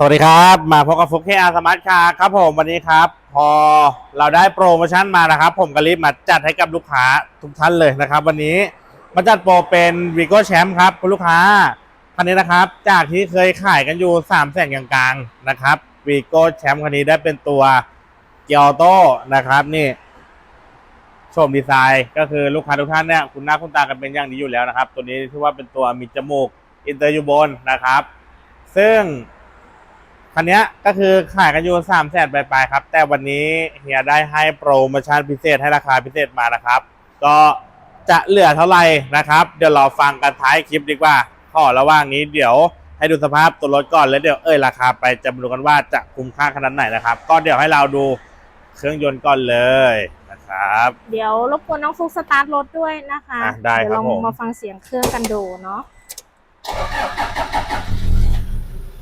สวัสดีครับ มาพบกับฟุกเคอาสมาร์ทคาร์ครับผมวันนี้ครับ พอเราได้โปรโมชั่นมานะครับ ผมก็รีบมาจัดให้กับลูกค้าทุกท่านเลยนะครับ วันนี้มาจัดโปรเป็นวีโก้แชมป์ครับคุณลูกค้าคันนี้นะครับ จากที่เคยขายกันอยู่3ามแสนกลางๆนะครับวีโก้แชมป์คันนี้ได้เป็นตัวเกียวโต้นะครับนี่ชมดีไซน์ก็คือลูกค้าทุกท่านเนี่ยคุณหน้าคุณตากันเป็นอย่างนี้อยู่แล้วนะครับ ตัวนี้ชื่ว่าเป็นตัวมีจมูกอินเตอร์ยูโบนนะครับ ซึ่ง คันเนี้ยก็คือขายกันอยู่สามแสนปลายๆครับ แต่วันนี้เฮียได้ให้โปรโมชั่นพิเศษให้ราคาพิเศษมานะครับ ก็จะเหลือเท่าไหร่นะครับ เดี๋ยวเราฟังกันท้ายคลิปดีกว่าขอระหว่างนี้เดี๋ยวให้ดูสภาพตัวรถก่อนแล้วเดี๋ยวเอ้ยราคาไปจะมาดูกันว่าจะคุ้มค่าขนาดไหนนะครับ ก็เดี๋ยวให้เราดูเครื่องยนต์ก่อนเลยนะครับ เดี๋ยวรบกวนน้องฟุกสตาร์ทรถด้วยนะคะอะได้ครับเดี๋ยวลองผมมาฟังเสียงเครื่องกันดูเนาะ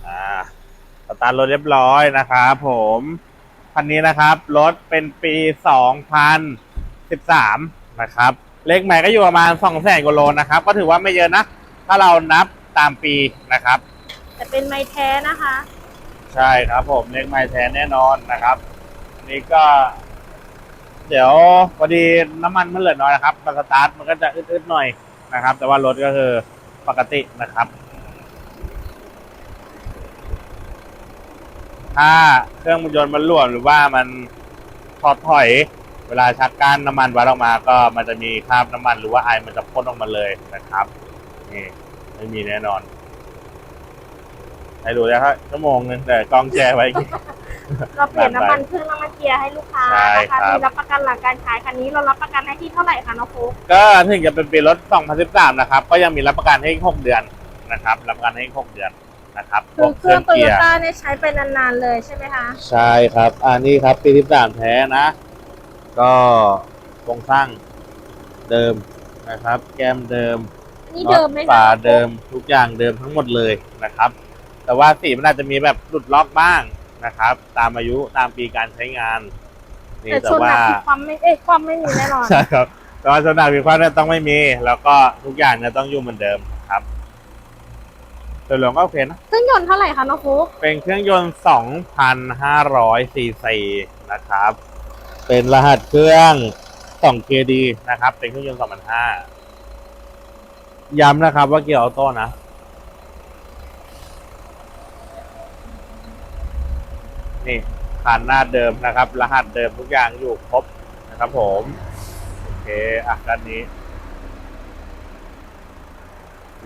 อ่า สตาร์ทรถเรียบร้อยนะครับผมคันนี้นะครับรถเป็นปี 2013 นะครับ เลขใหม่ก็อยู่ประมาณ 2 แสนกว่าโลนะครับ ก็ถือว่าไม่เยอะนะ ถ้าเรานับตามปีนะครับ แต่เป็นไม้แท้นะคะ ใช่ครับผมเลขใหม่แท้แน่นอนนะครับอันนี้ก็ เดี๋ยวพอดีน้ำมันมันเหลือน้อยนะครับมันสตาร์ทมันก็จะอึดๆหน่อยนะครับ แต่ว่ารถก็คือปกตินะครับ ถ้าเครื่องยนต์มันรั่วหรือว่ามันถอดถอย เวลาชักก้านน้ำมันวัดออกมาก็มันจะมีคราบน้ำมันหรือว่าไอมันจะพ่นออกมาเลยนะครับนี่ไม่มีแน่นอนให้ดูนะครับชั่วโมงนึงแต่กล้องแชร์ไว้ เราเปลี่ยนน้ำมันเครื่องน้ำมันเกียร์ให้ลูกค้าใช่นะครัคะบมีรับประกันหลังการขายคันนี้เรารับประกันให้ที่เท่าไหร่คะน้องฟุกก็ถึงจะเป็นปีรถ 2013 นะครับ ก็ยังมีรับประกันให้อีก6เดือนนะครับ รับประกันให้อีก6เดือน นะครับคือเครื่องโตโยต้าเนี่ยใช้ไปนานๆเลยใช่ไหมคะใช่ครับ อันนี้ครับปี13แท้นะ ก็โครงสร้างเดิมนะครับ แก้มเดิมอันนี้เดิมไหมน็อตคะฝาเดิมทุกอย่างเดิมทั้งหมดเลยนะครับ แต่ว่าสีมันอาจจะมีแบบหลุดล็อกบ้างนะครับ ตามอายุตามปีการใช้งานนี่แต่แต่ชนหว่านักคือความไม่เอ๊ะความไม่มีแน่นอนใช่ครับแต่ว่าสนามวิเคราะห์เนี่ยต้องไม่มี แล้วก็ทุกอย่างเนี่ยต้องอยู่เหมือนเดิมครับ โดยรวมก็โอเคนะ เครื่องยนต์เท่าไหร่คะน้องฟุกเป็นเครื่องยนต์ 2,500ซีซีนะครับ เป็นรหัสเครื่อง 2KD นะครับ เป็นเครื่องยนต์ 2,500 ย้ำนะครับว่าเกียร์ออโต้นะ นี่คันหน้าเดิมนะครับ รหัสเดิมทุกอย่างอยู่ครบนะครับผม โอเค อะด้านนี้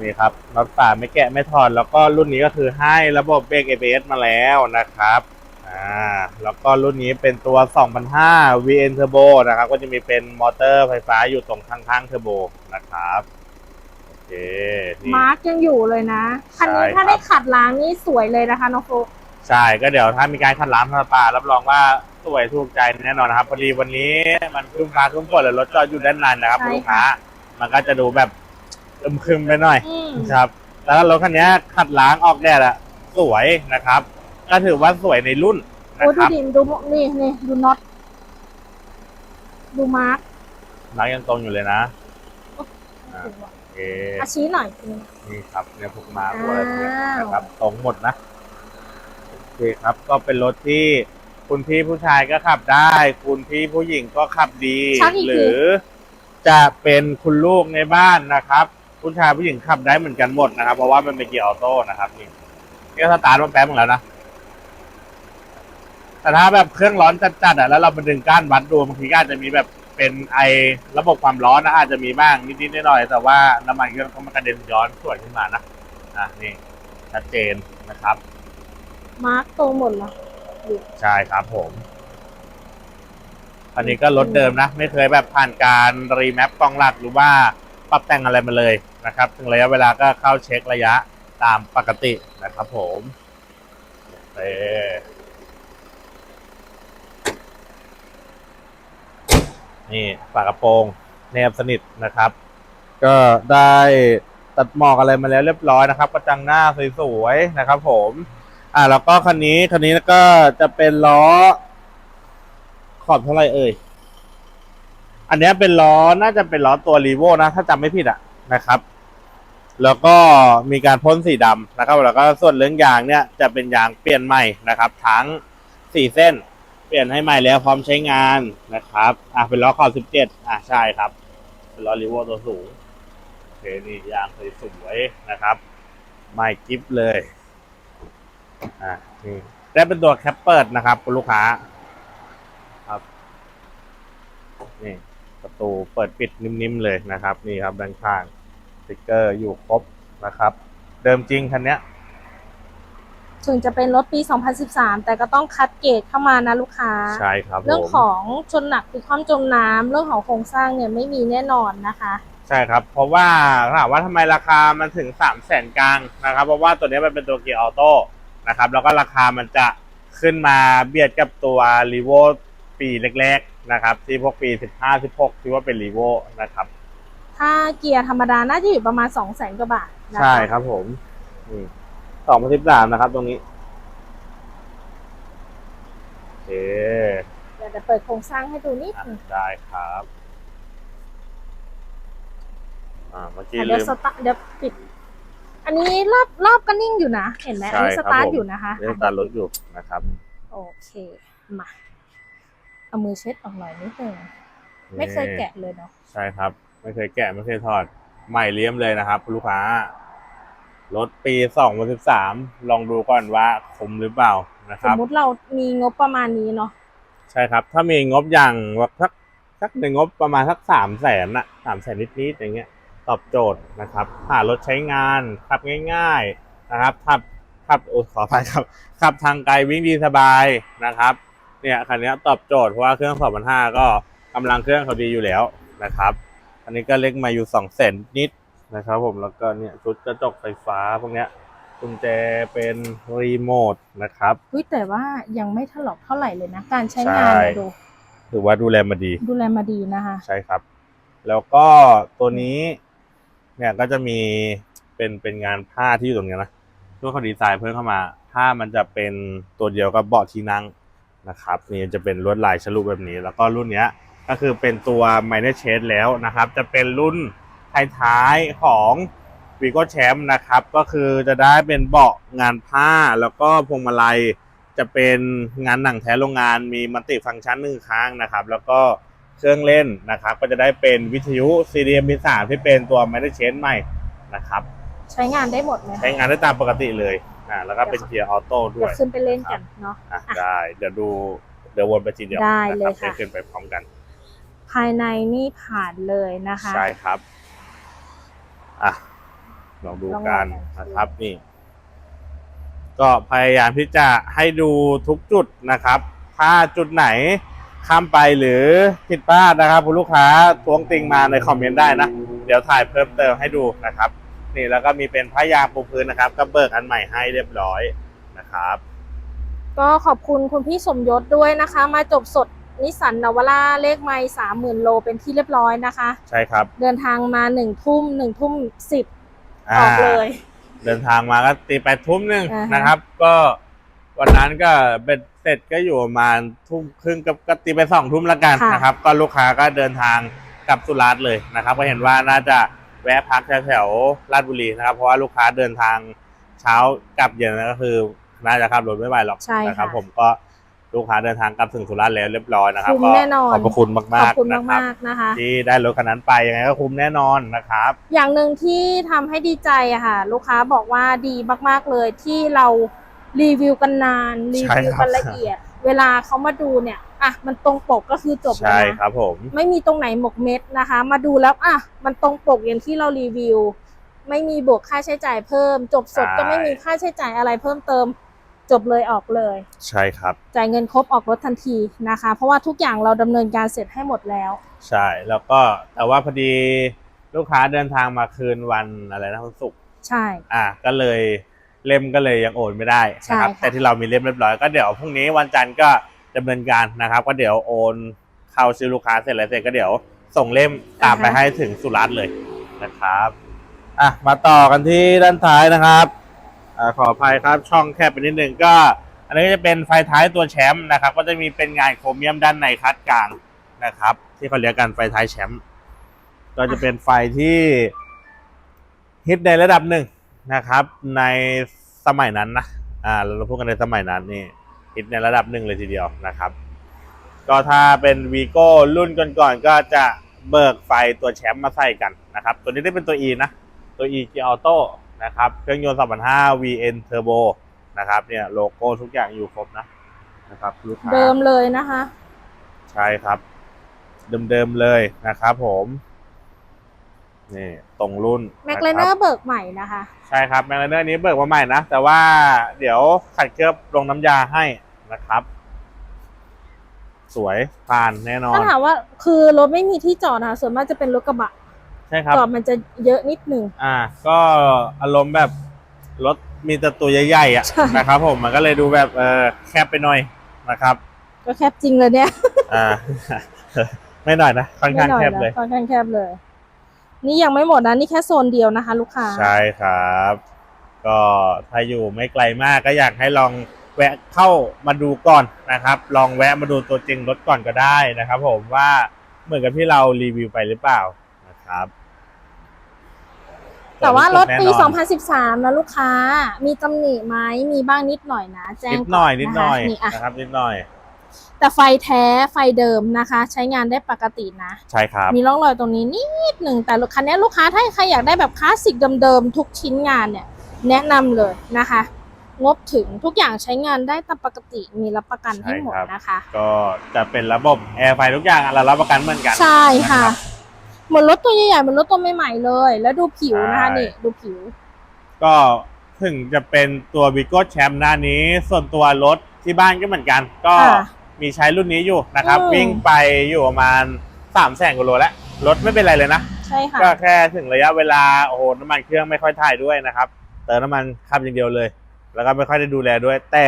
นี่ครับน็อตฝาไม่แกะไม่ถอดแล้วก็รุ่นนี้ก็คือให้ระบบเบรก ABS มาแล้วนะครับอ่าแล้วก็รุ่นนี้เป็นตัว 2005 VN Turbo นะครับ ก็จะมีเป็นมอเตอร์ไฟฟ้าอยู่ตรงข้างๆเทอร์โบนะครับโอเคนี่ มาร์กยังอยู่เลยนะ คันนี้ใช่ถ้าครับได้ขัดล้างนี่สวยเลยนะคะน้องฟุกใช่ก็เดี๋ยวถ้ามีการคัดล้างทาตารับรองว่าสวยถูกใจแน่นอนนะครับ พอดีวันนี้มันครึ้มฟ้าครึ้มฝนเลยรถจอดอยู่ด้านในนะครับใช่คุณลูกค้าค่ะมันก็จะดูแบบ อึมครึมไปหน่อยอืมครับ แล้วรถคันนี้ขัดล้างออกแดดอะสวยนะครับ ก็ถือว่าสวยในรุ่นนะโอ้คดูรับดิดูนี่นี่ดูน็อตดูมาร์กล้างยังตรงอยู่เลยนะ อ่า โอเคอาชี้หน่อยนี่ครับเนี่ยพวกมาพวกอะไรพวกเนี้ยนะครับตรงหมดนะโอเคครับ ก็เป็นรถที่คุณพี่ผู้ชายก็ขับได้ คุณพี่ผู้หญิงก็ขับดีชักอีกทีหรือจะเป็นคุณลูกในบ้านนะครับ ผู้ชายผู้หญิงขับได้เหมือนกันหมดนะครับ เพราะว่ามันเป็นเกียร์ออโต้นะครับนี่นี่ก็สตาร์ทมาแป๊บนึงแล้วนะแต่ถ้าแบบเครื่องร้อนจัดๆอะแล้วเรามาดึงก้านวัดดูบางทีก็อาจจะมีแบบเป็นไอระบบความร้อนนะอาจจะมีบ้างนิดๆหน่อยๆแต่ว่าน้ำมันเครื่องเขามันกระเด็นย้อนสวนขึ้นมานะอะนี่ชัดเจนนะครับ มาร์กตรงหมดแล้วใช่ครับผมอันนี้ก็รถเดิมนะ ไม่เคยแบบผ่านการรีแมปกล้องหลักหรือว่า ปรับแต่งอะไรมาเลยนะครับ ถึงระยะเวลาก็เข้าเช็คระยะตามปกตินะครับผมโอเนี่ฝากระโปรงแนบสนิทนะครับ ก็ได้ตัดหมอกอะไรมาแล้วเรียบร้อยนะครับ กระจังหน้าสวยๆนะครับ ผม อ่าแล้วก็คันนี้คันนี้ก็จะเป็นล้อขอบเท่าไหร่เอ่ย อันนี้เป็นล้อน่าจะเป็นล้อตัวรีโวนะ ถ้าจำไม่ผิดอะนะครับ แล้วก็มีการพ่นสีดำนะครับ แล้วก็ส่วนเรื่องยางเนี่ยจะเป็นยางเปลี่ยนใหม่นะครับ ทั้งสี่เส้น เปลี่ยนให้ใหม่แล้วพร้อมใช้งานนะครับอะเป็นล้อขอบ17อะใช่ครับ เป็นล้อรีโวตัวสูงโอเคนี่ยางสวยๆนะครับใหม่กิฟเลยอะนี่ได้เป็นตัวแคปเปิดนะครับคุณลูกค้าครับนี่ ตูเปิดปิดนิ่มๆเลยนะครับนี่ครับด้านข้างสติกเกอร์อยู่ครบนะครับ เดิมจริงคันเนี้ยถึงจะเป็นรถปี 2013 แต่ก็ต้องคัดเกรดเข้ามานะลูกค้า ใช่ครับผมเรื่องของชนหนักคือความจมน้ำเรื่องของโครงสร้างเนี่ยไม่มีแน่นอนนะคะ ใช่ครับ เพราะว่าถามว่าทำไมราคามันถึงสามแสนกลางนะครับ เพราะว่าตัวนี้มันเป็นตัวเกียร์ออโต้นะครับ แล้วก็ราคามันจะขึ้นมาเบียดกับตัวรีโวปีแรกๆ นะครับ ที่พวกปี 15 16 ที่ว่าเป็นรีโวนะครับ ถ้าเกียร์ธรรมดาน่าจะอยู่ประมาณ2 0 0 0 0 0กว่าบาทนะคะใช่ครับผมสองพันสิบสามนะครับตรงนี้โอเคเดี๋ยวจะเปิดโครงสร้างให้ดูนิดอะนึงได้ครับอ่าเมื่อกี้อะลืเดี๋ยวม สตาร์ทเดี๋ยวปิด อันนี้รอบรอบก็นิ่งอยู่นะ เห็นไหมอันนี้ใช่สครับตาร์ทผม อยู่นะคะเรื่องตารถอยู่นะครับ โอเค มา เอามือเช็ดออกหน่อยนิดนึงไม่เคยแกะเลยเนาะใช่ครับ ไม่เคยแกะไม่เคยถอด ใหม่เลี่ยมเลยนะครับคุณลูกค้ารถปี2013ลองดูก่อนว่าคุ้มหรือเปล่านะคสมรับมุติเรามีงบประมาณนี้เนาะใช่ครับ ถ้ามีงบอย่างว่าสักสักหนึ่งงบประมาณสักสามแสนอะสามแสนนิดๆอย่างเงี้ยตอบโจทย์นะครับหารถใช้งานขับง่าย ๆนะครับขับขับโอ้ขออภัยครับขับทางไกลวิ่งดีสบายนะครับ เนี่ยคันนี้ตอบโจทย์เพราะว่าเครื่อง2,500ก็กำลังเครื่องเขาดีอยู่แล้วนะครับอันนี้ก็เล็กมาอยู่2แสนนิดนะครับผมแล้วก็เนี่ยชุดกระจกไฟฟ้าพวกเนี้ยกุญแจเป็นรีโมทนะครับอุ้ยแต่ว่ายังไม่ถลอกเท่าไหร่เลยนะ การใช้งานใช่เนี่ยดูถือว่าดูแลมาดี ดูแลมาดีนะคะใช่ครับ แล้วก็ตัวนี้เนี่ยก็จะมีเป็นเป็นงานผ้าที่อยู่ตรงเนี้ยนะเพื่อเขาดีไซน์เพิ่มเข้ามา ผ้ามันจะเป็นตัวเดียวกับเบาะที่นั่ง นะครับนี่จะเป็นลวดลายฉลุแบบนี้ แล้วก็รุ่นเนี้ยก็คือเป็นตัว Minor Shade แล้วนะครับ จะเป็นรุ่นท้ายๆของ v i g o Champ นะครับ ก็คือจะได้เป็นเบาะงานผ้าแล้วก็พวงมาลัยจะเป็นงานหนังแท้โรงงานมีมัลติฟังก์ชันหนึ่งครั้งนะครับ แล้วก็เครื่องเล่นนะครับ ก็จะได้เป็นวิทยุ CDM P3 ที่เป็นตัว m a n a g e n ใหม่นะครับ ใช้งานได้หมดไหมคะใช้งานได้ตามปกติเลย อ่าแล้วก็เป็นเกียร์ออโต้ด้เดี๋วยวยขึ้นไปเล่นกันเนาะ อะได้ เดี๋ยวดูเดี๋ยววนไปทีเดียวได้เลยนะครัค่ะ ให้ขึ้นไปพร้อมกัน ภายในนี่ผ่านเลยนะคะ ใช่ครับ อะ ลองดูกันลองดูกัน นะครับนี่ ก็พยายามที่จะให้ดูทุกจุดนะครับ ถ้าจุดไหนข้ามไปหรือผิดพลาดนะครับคุณลูกค้าทวงติงมาในคอมเมนต์ได้นะ เดี๋ยวถ่ายเพิ่มเติมให้ดูนะครับ นี่แล้วก็มีเป็นผ้ายางปูพื้นนะครับก็เบิกอันใหม่ให้เรียบร้อยนะครับ ก็ขอบคุณคุณพี่สมยศด้วยนะคะ มาจบสดนิสสันนาวาร่าเลขไมล์สามหมื่นโลเป็นที่เรียบร้อยนะคะ ใช่ครับ เดินทางมาหนึ่งทุ่มหนึ่งทุ่มสิบอ่าออกเลย เดินทางมาก็ตีไปทุ่มหนึ่งอ่าฮะนะครับ ก็วันนั้นก็เป็นเสร็จก็อยู่ประมาณทุ่มครึ่งกับก็ตีไปสองทุ่มละกันนะครับ ก็ลูกค้าก็เดินทางกลับสุราษฎร์เลยนะครับ ก็เห็นว่าน่าจะ แวะพักแถวๆราชบุรีนะครับ เพราะว่าลูกค้าเดินทางเช้ากลับเย็นก็คือน่าจะขับรถไม่ไหวหรอกใช่นะครับค่ะผมก็ลูกค้าเดินทางกลับถึงสุราษฎร์แล้วเรียบร้อยนะครับคุ้มก็แน่นอนขอบพระคุณขอมาบกคุณๆนะครับ มากๆนะคะ ที่ได้รถคันนั้นไปยังไงก็คุ้มแน่นอนนะครับ อย่างหนึ่งที่ทำให้ดีใจอะค่ะ ลูกค้าบอกว่าดีมากๆเลยที่เรารีวิวกันนาน รีใช่วิวครับกันละเอียด เวลาเขามาดูเนี่ย อะมันตรงปกก็คือจบแล้วใช่นะ ครับผม ไม่มีตรงไหนหมกเม็ดนะคะ มาดูแล้วอะมันตรงปกอย่างที่เรารีวิว ไม่มีบวกค่าใช้จ่ายเพิ่ม จบสดก็ไม่มีค่าใช้จ่ายอะไรเพิ่มเติม จบเลยออกเลย ใช่ครับ จ่ายเงินครบออกรถทันทีนะคะ เพราะว่าทุกอย่างเราดำเนินการเสร็จให้หมดแล้ว ใช่ แล้วก็แต่ว่าพอดีลูกค้าเดินทางมาคืนวันอะไรนะวันศุกร์ใช่ อะก็เลยเล่มก็เลยยังโอนไม่ได้นะครับ ใช่ค่ะ แต่ที่เรามีเล่มเรียบร้อยก็เดี๋ยวพรุ่งนี้วันจันทร์ก็ ดำเนินการนะครับ ก็เดี๋ยวโอนเข้าชื่อลูกค้าเสร็จแล้วเสร็จก็เดี๋ยวส่งเล่มตามไปให้ถึงสุรัตน์เลยนะครับอะมาต่อกันที่ด้านท้ายนะครับอ่าขออภัยครับช่องแคบไปนิดนึงก็ อันนี้ก็จะเป็นไฟท้ายตัวแชมป์นะครับ ก็จะมีเป็นงานโครเมียมด้านในคัดกลางนะครับ ที่เขาเรียกกันไฟท้ายแชมป์ก็จะเป็นไฟที่ฮิตในระดับหนึ่งนะครับ ในสมัยนั้นนะอ่าเราพูดกันในสมัยนั้นนี่ ฮิตในระดับหนึ่งเลยทีเดียวนะครับ ก็ถ้าเป็นวีโก้รุ่นก่อนๆก็จะเบิกไฟตัวแชมป์มาใส่กันนะครับ ตัวนี้ได้เป็นตัว E นะ ตัว E เกียร์ออโต้นะครับเครื่องยนต์2,500 VN Turbo นะครับเนี่ยโลโก้ทุกอย่างอยู่ครบนะนะครับลูกค้าเดิมเลยนะคะ ใช่ครับ เดิมๆเลยนะครับผม นี่ตรงรุ่นแม็กะเลคเนอรับร์เบิกใหม่นะคะ ใช่ครับแมกเลเนอร์นี้เบิกมาใหม่นะ แต่ว่าเดี๋ยวขัดเคลือบลงน้ำยาให้นะครับ สวยผ่านแน่นอนถ้าถามว่าคือรถไม่มีที่จอดนะคะส่วนมากจะเป็นรถกระบะใช่ครับจอดมันจะเยอะนิดหนึ่งอ่า ก็อารมณ์แบบรถมีแต่ตัวใหญ่ๆอะใช่นะครับ ผมมันก็เลยดูแบบเออแคบไปหน่อยนะครับ ก็แคบจริงเลยเนี่ยอ่าไม่หน่อยนะค่อนข้างไม่หน่แคอยบนะเลยค่อนข้างแคบเลย นี่ยังไม่หมดนะนี่แค่โซนเดียวนะคะ ลูกค้า ใช่ครับ ก็ถ้าอยู่ไม่ไกลมากก็อยากให้ลองแวะเข้ามาดูก่อนนะครับ ลองแวะมาดูตัวจริงรถก่อนก็ได้นะครับ ผมว่าเหมือนกับที่เรารีวิวไปหรือเปล่านะครับ แต่ว่ารถปีแน่นอน2013 นะลูกค้า มีตำหนิไหมมีบ้างนิดหน่อยนะ แจ้งนิดหน่อยก่นิดหน่อยะคะนี่อะนะครับนิดหน่อย แต่ไฟแท้ไฟเดิมนะคะ ใช้งานได้ปกตินะ ใช่ครับ มีร่องรอยตรงนี้นิดหนึ่งแต่รถคันนี้ลูกค้าถ้าใครอยากได้แบบคลาสสิกเดิมๆทุกชิ้นงานเนี่ย แนะนำเลยนะคะงบถึงทุกอย่างใช้งานได้ตามปกติมีรับประกันให้หมดใช่ครับนะคะ ก็จะเป็นระบบแอร์ไฟทุกอย่างเรารับประกันเหมือนกัน ใช่ค่ะนรับเหมือนรถตัวใหญ่ๆเหมือนรถตัวใหม่ๆเลย แล้วดูผิวนะคะใช่นี่ดูผิว ก็ถึงจะเป็นตัว v ิโก้แชมป์หน้านี้ ส่วนตัวรถที่บ้านก็เหมือนกัน ก็ค่ะ มีใช้รุ่นนี้อยู่นะครับ อืม วิ่งไปอยู่ประมาณสามแสนกิโลแล้วรถไม่เป็นไรเลยนะ ใช่ค่ะ ก็แค่ถึงระยะเวลาโอ้โหน้ำมันเครื่องไม่ค่อยถ่ายด้วยนะครับเติมน้ำมันขับอย่างเดียวเลย แล้วก็ไม่ค่อยได้ดูแลด้วย แต่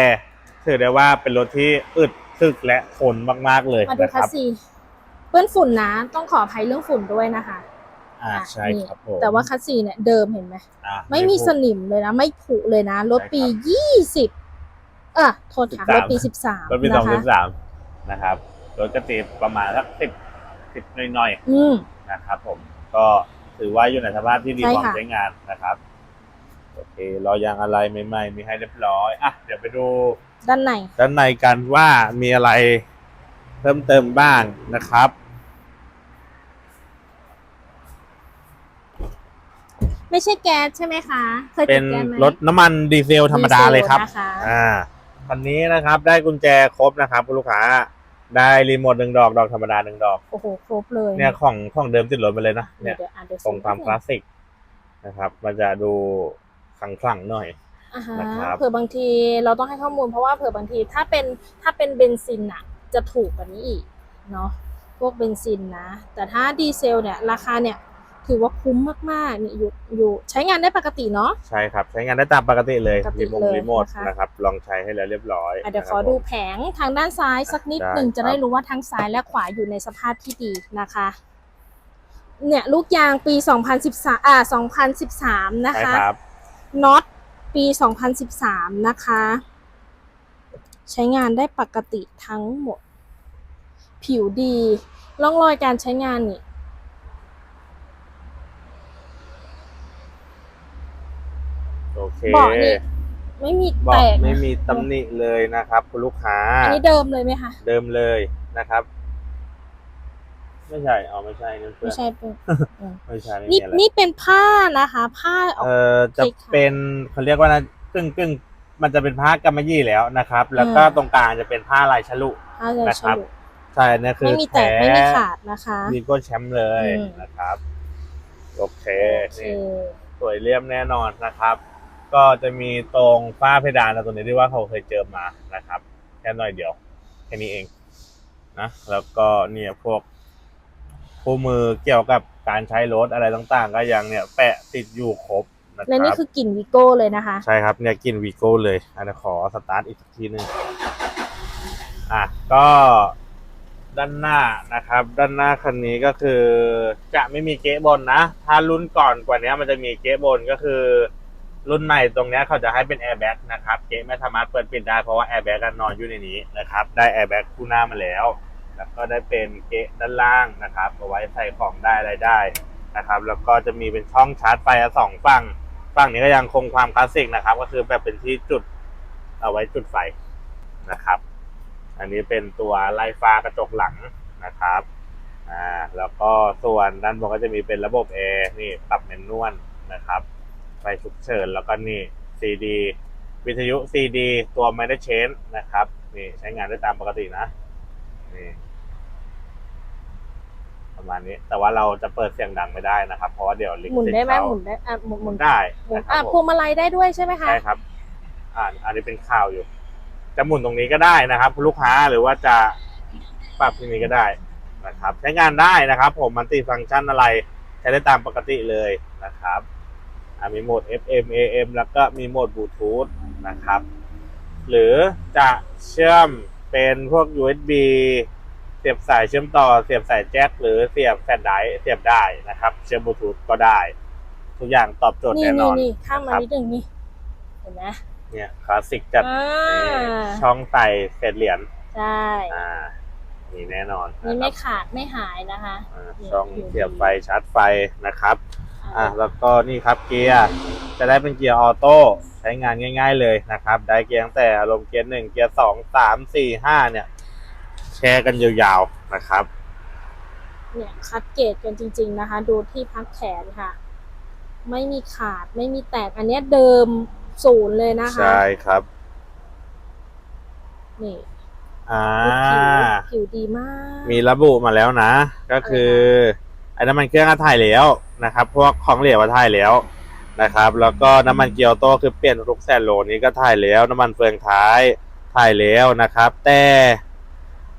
ถือได้ว่าเป็นรถที่อึดทึกและทนมาก ๆ เลยมาดูนะคคัสรับซีเปื้อนฝุ่นนะ ต้องขออภัยเรื่องฝุ่นด้วยนะคะ อ่าอะใช่นี่ ครับผมแต่ว่าคัสซีเนี่ยเดิมเห็นไหม อะ ไม่มีสนิมเลยนะ ไม่ผุเลยนะ รถปีใช่ครับยี่สิบเออโทษค่ะ13รถปีสิบสามรถปีสองนะพัคะนสาม นะครับรถกระติประมาณสักสิบสิบหน่อยๆอืมนะครับ ผมก็ถือว่าอยู่ในสภาพที่ดีใช่พร้อมค่ะ ใช้งานนะครับโอเครอยางอะไรใหม่ๆมีให้เรียบร้อยอะเดี๋ยวไปดู ด้านใน ด้านในกันว่ามีอะไรเพิ่มเติมบ้างนะครับ ไม่ใช่แก๊สใช่ไหมคะ เคยเป็ตินดแก๊สไหมรถน้ำมันดีเซลธรรมดาเลยครับ ดีซนะคะอ่า คันนี้นะครับ ได้กุญแจครบนะครับคุณลูกค้า ได้รีโมทหนึ่งดอกดอกธรรมดาหนึ่งดอก โอ้โห ครบเลยเนี่ยของของเดิมติดรถมาเลยนะเดี๋เนี่ยวยเดี๋ยวอ่านเดี๋ยวตรงความคลาสสิกนะครับ มันจะดูขลังๆหน่อยอ่าฮะนะครับเผื่อบางทีเราต้องให้ข้อมูลเพราะว่าเผื่อบางทีถ้าเป็นถ้าเป็นเบนซินอะจะถูกกว่านี้อีกเนาะพวกเบนซินนะ แต่ถ้าดีเซลเนี่ยราคาเนี่ย ถือว่าคุ้มมากๆนี่อยู่อยู่ใช้งานได้ปกติเนาะ ใช่ครับ ใช้งานได้ตามปกติเลยปกติรีโมทเลยรีโมทนะคะ นะครับ ลองใช้ให้แล้วเรียบร้อยอะเดี๋ยวนะขคอรับดูผม แผงทางด้านซ้ายสักนิดได้หนึ่งจะได้ครับ รู้ว่าทั้งซ้ายและขวาอยู่ในสภาพที่ดีนะคะ เนี่ยลูกยางปี 2013อ่า2013 นะใช่คะ ครับน็อตปี 2013 นะคะ ใช้งานได้ปกติทั้งหมด ผิวดีร่องรอยการใช้งานนี่ โอ เคเบาะนี่ ไม่มีเบาะแตกไม่นะมีตำหนิเลยนะครับ คุณลูกค้า อันนี้เดิมเลยไหมคะเดิมเลยนะครับ ไม่ใช่อ๋อไม่ใช่นั่นเพื่ไม่อนใช่เป็นอืมไม่ใช่ไม่นี่มีอะไร นี่เป็นผ้านะคะ ผ้าออก เออจะคลิกค่ะเป็นเขาเรียกว่านะกึ่งกึ่งมันจะเป็นผ้ากำมะยี่แล้วนะครับ แล้วก็อืมตรงกลางจะเป็นผ้าลายฉลุ ผ้าเลยนะฉครับลุใช่เนี่ยคือไม่มีแตกไม่มีขาดนะคะวีโก้แชมป์เลยอืม นะครับ โอเคโอเค นี่สวยเรียบแน่นอนนะครับ ก็จะมีตรงฝ้าเพดานนะตัวนี้ที่ว่าเขาเคยเจอมานะครับ แค่หน่อยเดียวแค่นี้เองนะแล้วก็เนี่ยพวกคู่มือเกี่ยวกับการใช้รถอะไรต่างๆ ก็ยังเนี่ยแปะติดอยู่ครบนะคและนี่รับคือกลิ่นวิโก้เลยนะคะ ใช่ครับเนี่ยกลินวีโก้เลยอันนี้ขอสตาร์ทอีกสักทีหนึงอะก็ด้านหน้านะครับ ด้านหน้าคันนี้ก็คือจะไม่มีเก๊ะบนนะ ถ้ารุ่นก่อนกว่านี้มันจะมีเก๊ะบนก็คือ รุ่นใหม่ตรงนี้เขาจะให้เป็นแอร์แบ็กนะครับเก๊ะไม่สามารถเปิดปิดได้เพราะว่าแอร์แบ็กนอนอยู่ในนี้นะครับได้แอร์แบ็กคู่หน้ามาแล้ว แล้วก็ได้เป็นเกะด้านล่างนะครับเอาไว้ใส่ของได้อะไรได้นะครับ แล้วก็จะมีเป็นช่องชาร์จไฟอะสองฝั่งฝั่งนี้ก็ยังคงความคลาสสิกนะครับ ก็คือแบบเป็นที่จุดเอาไว้จุดไฟนะครับ อันนี้เป็นตัวไล่ฟ้ากระจกหลังนะครับอ่าแล้วก็ส่วนด้านบนก็จะมีเป็นระบบแอร์นี่ปรับเมนนวลนะครับ ไฟฉุกเฉินแล้วก็นี่ CD วิทยุ CD ตัวไม่ได้เชนนะครับนี่ใช้งานได้ตามปกตินะนี่ประมาณนี้ แต่ว่าเราจะเปิดเสียงดังไม่ได้นะครับ เพราะว่าเดี๋ยวลิขหมุนสิทได้ธิ์ไหมเขาหมุนได้อะหมุนหหมุมุนนได้หมุนนะคอะรับพวงมาลัยได้ด้วยใช่ไหมคะ ใช่ครับ อ่าอันนี้เป็นข่าวอยู่ จะหมุนตรงนี้ก็ได้นะครับคุณลูกค้าหรือว่าจะปรับที่นี้ก็ได้นะครับ ใช้งานได้นะครับ ผมมันติฟังก์ชันอะไร ใช้ได้ตามปกติเลยนะครับอ่า มีโหมด FM AM แล้วก็มีโหมดบลูทูธนะครับ หรือจะเชื่อมเป็นพวก USB เสียบสายเชื่อมต่อ เสียบสายแจ็คหรือเสียบแฟลชไดรฟ์เสียบได้นะครับ เชื่อมบลูทูธก็ได้ ทุกอย่างตอบโจทย์นี่แน่นนี่อนนี่ข้ามมาครับนิดนึงนี่เห็นไหมเนี่ยคลาสสิกจัดอ่าช่องใส่เศษเหรียญใช่อ่ามีแน่นอนนี่นะคไม่รับขาดไม่หายนะคะ อ่านี่ช่องอยู่เสียบดีไฟชาร์จไฟนะครับ อ่าอ่าแล้วก็นี่ครับเกียร์จะได้เป็นเกียร์ออโต้ใช้งานง่าย ๆ เลยนะครับ ได้เกียร์ตั้งแต่อารมณ์เกียร์หนึ่งเกียร์สองสามสี่ห้าเนี่ย แชร์กันยาวๆนะครับ เนี่ยคัดเกรดกันจริง ๆนะคะ ดูที่พักแขนค่ะ ไม่มีขาดไม่มีแตกอันเนี้ยเดิมศูนย์เลยนะคะ ใช่ครับ นี่อ่าผิวผิวดีมาก มีระบุมาแล้วนะ ก็คือ ไอ้น้ำมันเครื่องก็ถ่ายแล้วนะครับ พวกของเหลวก็ถ่ายแล้วนะครับ แล้วก็น้ำมันเกียวโตคือเปลี่ยนทุกแสนโลนี้ก็ถ่ายแล้ว น้ำมันเฟืองท้ายถ่ายแล้วนะครับ แต่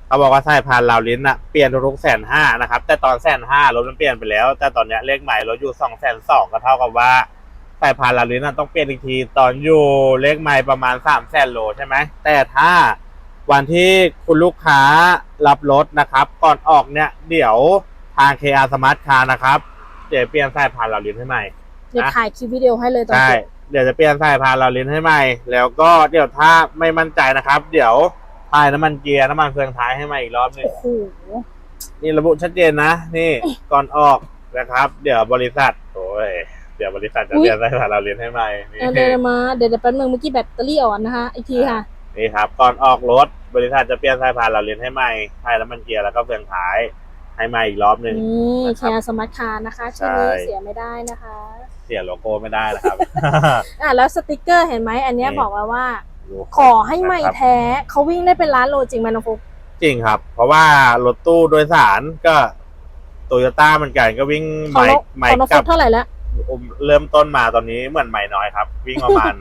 เขาบอกว่าสายพานลาวลิ้นอะเปลี่ยนทุกแสนห้านะครับ แต่ตอนแสนห้ารถมันเปลี่ยนไปแล้ว แต่ตอนเนี้ยเลขใหม่รถอยู่สองแสนสองก็เท่ากับว่าสายพานลาวลิ้นอะต้องเปลี่ยนอีกทีตอนอยู่เลขใหม่ประมาณสามแสนโลใช่ไหมแต่ถ้าวันที่คุณลูกค้ารับรถนะครับ ก่อนออกเนี่ยเดี๋ยว ทาง KR Smart Car นะครับ เดี๋ยวเปลี่ยนสายพานเราลิ้นให้ใหม่ เดี๋ยวนะถ่ายคลิปวิดีโอให้เลยตอนใช่จบเดี๋ยวจะเปลี่ยนสายพานเราลิ้นให้ใหม่ แล้วก็เดี๋ยวถ้าไม่มั่นใจนะครับ เดี๋ยวถ่ายน้ำมันเกียร์น้ำมันเฟืองท้ายให้ใหม่อีกรอบหนึง โอ้โหนี่ระบุชัดเจนนะ นี่ก่อนออกนะครับ เดี๋ยวบริษัทโอ้ยเดี๋ยวบริษัทจะเปลี่ยนสายพานเราลิ้นให้ใหม่นี่เดี๋ยวเดี๋ยวมาเดี๋ยวเดี๋ยวแป๊บนึงเมื่อกี้แบตเตอรี่อ่อนนะคะอีกทีค่ะ นี่ครับก่อนออกรถบริษัทจะเปลี่ยนสายพานเราลิ้นให้ใหม่ถ่ายน้ำมันเกียร์แล้วก็เฟืองท้าย ให้ใหม่อีกรอบหนึ่งนี่นะคเชีรับยร์สมาร์ทคาร์นะคะชื่อนี้ใช่เสียไม่ได้นะคะ เสียโลโก้ไม่ได้นะครับอะแล้วสติกเกอร์เห็นไหมอันเนี้ยนี่บอกไว้ว่า ขอให้ใหม่แท้เขาวิ่งได้เป็นล้านโลจริงไหมน้องฟุกจริงครับ เพราะว่ารถตู้โดยสารก็โตโยต้าเหมือนกันก็วิ่งขอใหม่งน้องใหม่ของน้องกัฟุบกเท่าไหร่แล้วเริ่มต้นมาตอนนี้เหมือนใหม่น้อยครับ วิ่งประมาณ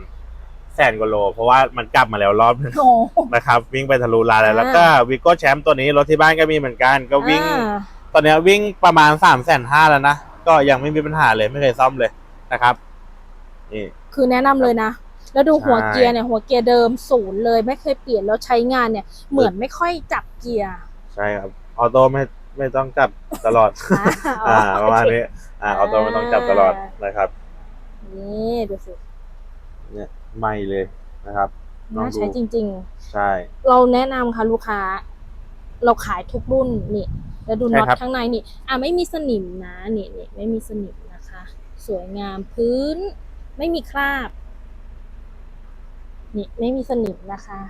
แสนกว่าโล เพราะว่ามันกลับมาแล้วรอบนึงโอ้โห นะครับ วิ่งไปทะลุลาแล้วอ่า แล้วก็วิโก้แชมป์ตัวนี้รถที่บ้านก็มีเหมือนกัน ก็วิ่ง อ่าตอนเนี้ยวิ่งประมาณสามแสนห้าแล้วนะ ก็ยังไม่มีปัญหาเลยไม่เคยซ่อมเลยนะครับนี่ คือแนะนำเลยนะ แล้วดูหัวใช่ เกียร์เนี่ยหัวเกียร์เดิมศูนย์เลยไม่เคยเปลี่ยนแล้วใช้งานเนี่ย เหมือนไม่ค่อยจับเกียร์ใช่ครับออโต้ไม่ไม่ต้องจับตลอด อ่าประมาณนี้ อ่าออโต้ไม่ต้องจับตลอดนะครับ นี่ดูสิเนี่ย ไม่เลยนะครับลองน่าดูใช้จริง ใช่ ๆ เราแนะนำค่ะลูกค้า เราขายทุกรุ่นนี่ แล้วดูใช่น็อตครับ ข้างในนี่ อะไม่มีสนิมนะนี่นี่ไม่มีสนิมนะคะ สวยงามพื้น ไม่มีคราบ นี่ไม่มีสนิมนะคะ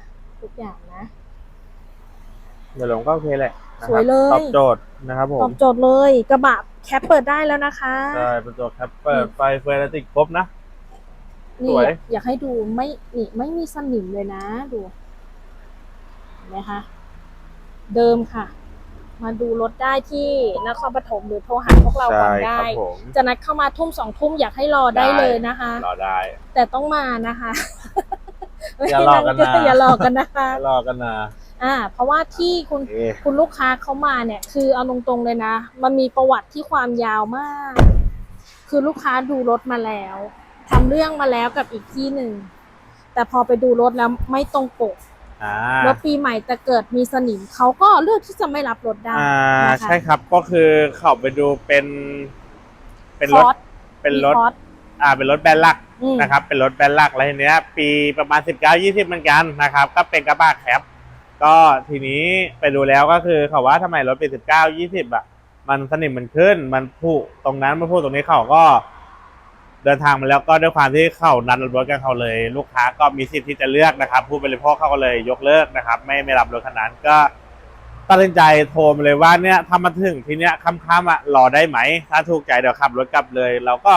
ทุกอย่างนะ เดี๋ยวลงก็โอเคแหละนะครับสวยเลย ตอบโจทย์นะครับผตอมบโจทย์เลยกระบะแคปเปิดได้แล้วนะคะ ใช่เป็นตัวแคปเปิดไฟเฟอร์ติกครบนะ นี่สวยอยากอยากให้ดูไม่นี่ไม่มีสนิมเลยนะดูเห็นไหมคะเดิมค่ะ มาดูรถได้ที่นครปฐมหรือโทรหาพวกเราก่ใช่อนคได้รับผมจะนัดเข้ามาทุ่มสองทุ่มอยากให้รอได้ได้เลยนะคะ รอได้ แต่ต้องมานะคะอย่าหลอกกันนะ อย่าหลอกกันนะคะ รอกันนะอ่า เพราะว่าที่คุณ เอ๊ะคุณลูกค้าเขามาเนี่ยคือเอาตรงๆเลยนะ มันมีประวัติที่ความยาวมาก คือลูกค้าดูรถมาแล้ว ทำเรื่องมาแล้วกับอีกที่หนึ่ง แต่พอไปดูรถแล้วไม่ตรงปกอ่ารถปีใหม่แต่เกิดมีสนิมเขาก็เลือกที่จะไม่รับรถได้อ่านะคะ ใช่ครับก็คือเขาไปดูเป็น เป็นครอถสเป็นรถ มีคอส อ่าเป็นรถแบรนด์หลักอืม นะครับ เป็นรถแบรนด์หลักอะไรทีเนี้ย ปีประมาณสิบเก้ายี่สิบเหมือนกันนะครับ ก็เป็นกระบะแคปก็ทีนี้ไปดูแล้วก็คือเขาว่าทำไมรถปีสิบเก้ายี่สิบอะมันสนิมมันขึ้นมันพุตรงนั้นมันพุตรงนี้เขาก็ เดินทางมาแล้วก็ด้วยความที่เขานัดรถกันเขาเลย ลูกค้าก็มีสิทธิ์ที่จะเลือกนะครับ ผู้บริโภคเขาก็เลยยกเลิกนะครับ ไม่ไม่รับรถคันนั้นก็ตัดสินใจโทรมาเลยว่าเนี่ยถ้ามาถึงที่เนี้ยค่ำๆอะรอได้ไหม ถ้าถูกใจเดี๋ยวขับรถกลับเลย เราก็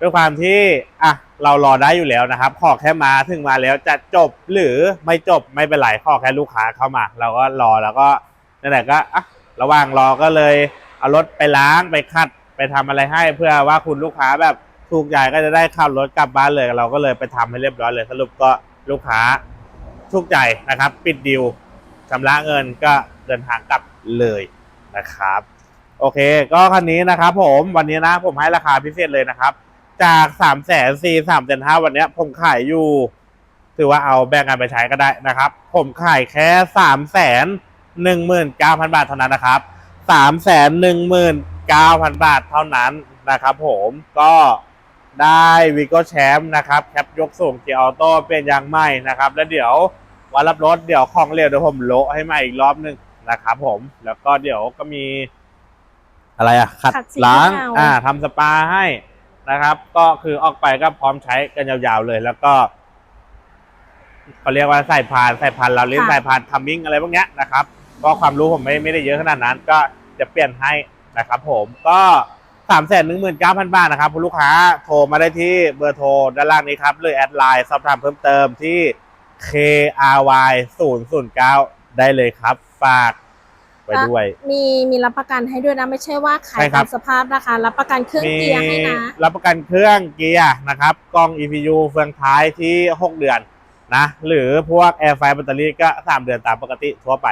ด้วยความที่อะเรารอได้อยู่แล้วนะครับ ขอแค่มาถึงมาแล้วจะจบหรือไม่จบไม่เป็นไรขอแค่ลูกค้าเข้ามา เราก็รอแล้วก็นั่นแหละก็อะระหว่างรอก็เลยเอารถไปล้างไปคัดไปทำอะไรให้เพื่อว่าคุณลูกค้าแบบ ถูกใจก็จะได้ขับรถกลับบ้านเลยเราก็เลยไปทำให้เรียบร้อยเลย สรุปก็ลูกค้าถูกใจนะครับ ปิดดีลชำระเงินก็เดินทางกลับเลยนะครับ โอเค ก็คันนี้นะครับ ผมวันนี้นะผมให้ราคาพิเศษเลยนะครับ จากสามแสนสี่สามแสนห้าวันนี้ผมขายอยู่ ถือว่าเอาแบ่งกันไปใช้ก็ได้นะครับ ผมขายแค่สามแสนหนึ่งหมื่นเก้าพันบาทเท่านั้นนะครับสามแสนหนึ่งหมื่นเก้าพันบาทเท่านั้นนะครับ ผมก็ ได้วิโก้แชมป์นะครับแคปยกสูงเกียร์ออโต้เป็นยางใหม่นะครับ แล้วเดี๋ยววันรับรถเดี๋ยวของเร็วเดี๋ยวผมโละให้ใหม่อีกรอบหนึงนะครับผมแล้วก็เดี๋ยวก็มี อะไรอะขัดขัดสีล้างเงา อ่าทำสปาให้นะครับ ก็คือออกไปก็พร้อมใช้กันยาวๆเลย แล้วก็เขาเรียกว่าใส่พานใส่พานเราเล่นใส่พานทัมมิ่งอะไรพวกเนี้ยนะครับก็ความรู้ผมไม่ไม่ได้เยอะขนาดนั้น ก็จะเปลี่ยนให้นะครับ ผมก็ สามแสนหนึ่งหมื่นเก้าพันบาทนะครับคุณลูกค้าโทรมาได้ที่เบอร์โทรด้านล่างนี้ครับหรือแอดไลน์สอบถามเพิ่มเติมที่ KRY 0 0 9 ได้เลยครับ ฝากไว้ด้วย มีมีรับประกันให้ด้วยนะ ไม่ใช่ว่าขายตาบมสภาพนะคะ รับประกันเครื่องเกียร์ให้นะ รับประกันเครื่องเกียร์นะครับ กล้อง EPU เฟืองท้ายที่ 6 เดือนนะ หรือพวกแอร์ไฟแบตเตอรี่ก็ 3 เดือนตามปกติทั่วไป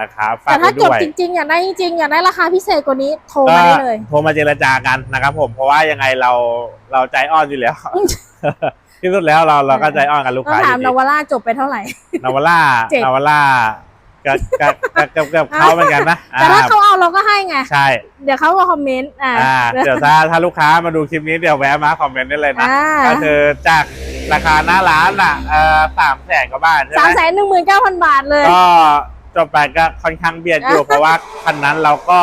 นะครับฝาแต่กถ้าไว้จบด้วยจริงๆ อยากได้จริงๆอยากได้ราคาพิเศษกว่านี้โทรก็มาได้เลย โทรมาเจรจากันนะครับผมเพราะว่ายังไงเราเราใจอ่อนอยู่แล้ว ที่สุดแล้วเราเราก็ใจอ่อนกับลูกต้องค้าอถามยู่นดีวล่าจบไปเท่าไหร่ นาวาร่าเจ็ด นาวาร่าก็ก็ก็ก็ก็เขาเหมือนกันนะแต่ถ้าอ่าเขาเอาเราก็ให้ไง ใช่เดี๋ยวเขาก็คอมเมนต์ อ่า อ่าเดี๋ยวถ้าถ้าลูกค้ามาดูคลิปนี้เดี๋ยวแวะมาคอมเมนต์ได้เลยนะอ่า ก็คือจากราคาหน้าร้านอะเอ่อสามแสนกว่าบาทใช่สามไหมแสนหนึ่งหมื่นเก้าพันบาทเลย ก็ จบไปก็ค่อนข้างเบียดอยู่ เพราะว่าคันนั้นเราก็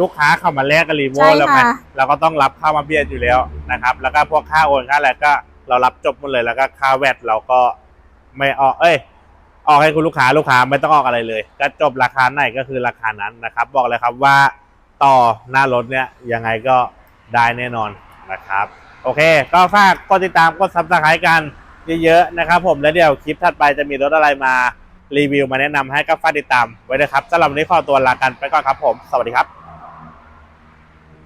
ลูกค้าเข้ามาแลกกับรีโวใช่แล้วไงค่ะเราก็ต้องรับเข้ามาเบียดอยู่แล้วนะครับ แล้วก็พวกค่าโอนค่าอะไรก็เรารับจบหมดเลยแล้วก็ค่าแวดเราก็ไม่ออก เอ้ย ออกให้คุณลูกค้าลูกค้าไม่ต้องออกอะไรเลย ก็จบราคาไหนก็คือราคานั้นนะครับ บอกเลยครับว่าต่อหน้ารถเนี่ยยังไงก็ได้แน่นอนนะครับ โอเค ก็ฝากกดติดตามกดซับสไครต์กันเยอะๆนะครับ ผมแล้วเดี๋ยวคลิปถัดไปจะมีรถอะไรมา รีวิวมาแนะนำให้ก็ฝากติดตามไว้นะครับสำหรับวันนี้ขอตัวลากันไปก่อนครับผม สวัสดีครับ